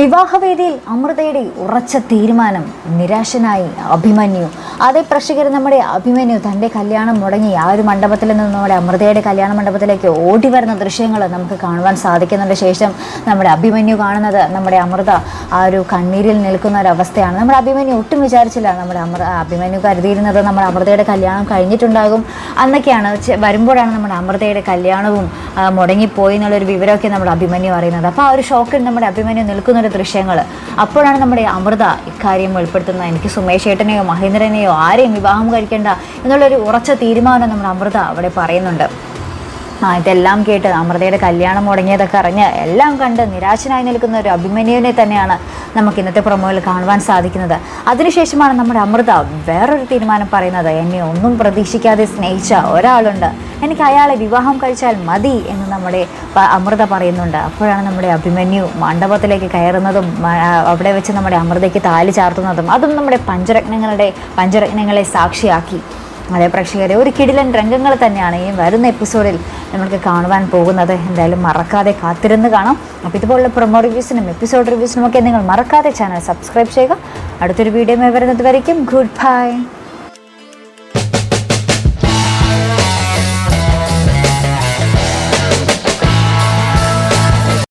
വിവാഹവേദിയിൽ അമൃതയുടെ ഉറച്ച തീരുമാനം നിരാശനായി അഭിമന്യു. അതേ പ്രേക്ഷകർ നമ്മുടെ അഭിമന്യു തന്റെ കല്യാണം മുടങ്ങി ആ ഒരു മണ്ഡപത്തിൽ നിന്ന് നമ്മുടെ അമൃതയുടെ കല്യാണ മണ്ഡപത്തിലേക്ക് ഓടി വരുന്ന ദൃശ്യങ്ങൾ നമുക്ക് കാണുവാൻ സാധിക്കുന്നുണ്ട് ശേഷം നമ്മുടെ അഭിമന്യു കാണുന്നത് നമ്മുടെ അമൃത ആ ഒരു കണ്ണീരിൽ നിൽക്കുന്ന ഒരു അവസ്ഥയാണ്. നമ്മുടെ അഭിമന്യു ഒട്ടും വിചാരിച്ചില്ല നമ്മുടെ അമൃത അഭിമന്യു കരുതിയിരുന്നത് നമ്മുടെ അമൃതയുടെ കല്യാണം കഴിഞ്ഞിട്ടുണ്ടാകും. അന്നൊക്കെയാണ് വരുമ്പോഴാണ് നമ്മുടെ അമൃതയുടെ കല്യാണവും മുടങ്ങിപ്പോയി എന്നുള്ളൊരു വിവരമൊക്കെ നമ്മുടെ അഭിമന്യു അറിയുന്നത്. അപ്പോൾ ആ ഒരു ഷോക്കിൽ നമ്മുടെ അഭിമന്യു നിൽക്കുന്ന ഒരു ദൃശ്യങ്ങൾ. അപ്പോഴാണ് നമ്മുടെ അമൃത ഇക്കാര്യം വെളിപ്പെടുത്തുന്നത്. എനിക്ക് സുമേഷ് ഏട്ടനെയോ മഹേന്ദ്രനെയോ ആരെയും വിവാഹം കഴിക്കേണ്ട എന്നുള്ളൊരു ഉറച്ച തീരുമാനം നമ്മുടെ അമൃത അവിടെ പറയുന്നുണ്ട്. ആ ഇതെല്ലാം കേട്ട് അമൃതയുടെ കല്യാണം മുടങ്ങിയതൊക്കെ അറിഞ്ഞ് എല്ലാം കണ്ട് നിരാശനായി നിൽക്കുന്ന ഒരു അഭിമന്യുവിനെ തന്നെയാണ് നമുക്ക് ഇന്നത്തെ പ്രൊമോയിൽ കാണുവാൻ സാധിക്കുന്നത്. അതിനുശേഷമാണ് നമ്മുടെ അമൃത വേറൊരു തീരുമാനം പറയുന്നത്. എന്നെ ഒന്നും പ്രതീക്ഷിക്കാതെ സ്നേഹിച്ച ഒരാളുണ്ട്. എനിക്ക് അയാളെ വിവാഹം കഴിച്ചാൽ മതി എന്ന് നമ്മുടെ അമൃത പറയുന്നുണ്ട്. അപ്പോഴാണ് നമ്മുടെ അഭിമന്യു മണ്ഡപത്തിലേക്ക് കയറുന്നതും അവിടെ വെച്ച് നമ്മുടെ അമൃതയ്ക്ക് താലി ചാർത്തുന്നതും അതും നമ്മുടെ പഞ്ചരത്നങ്ങളുടെ പഞ്ചരത്നങ്ങളെ സാക്ഷിയാക്കി. അതേ പ്രേക്ഷകരെ ഒരു കിടിലൻ രംഗങ്ങൾ തന്നെയാണ് ഈ വരുന്ന എപ്പിസോഡിൽ നമുക്ക് കാണുവാൻ പോകുന്നത് എന്തായാലും മറക്കാതെ കാത്തിരുന്ന് കാണാം. അപ്പോൾ ഇതുപോലുള്ള പ്രൊമോ റിവ്യൂസിനും എപ്പിസോഡ് റിവ്യൂസിനും ഒക്കെ നിങ്ങൾ മറക്കാതെ ചാനൽ സബ്സ്ക്രൈബ് ചെയ്യുക. അടുത്തൊരു വീഡിയോ വരുന്നത് വരയ്ക്കും. Good bye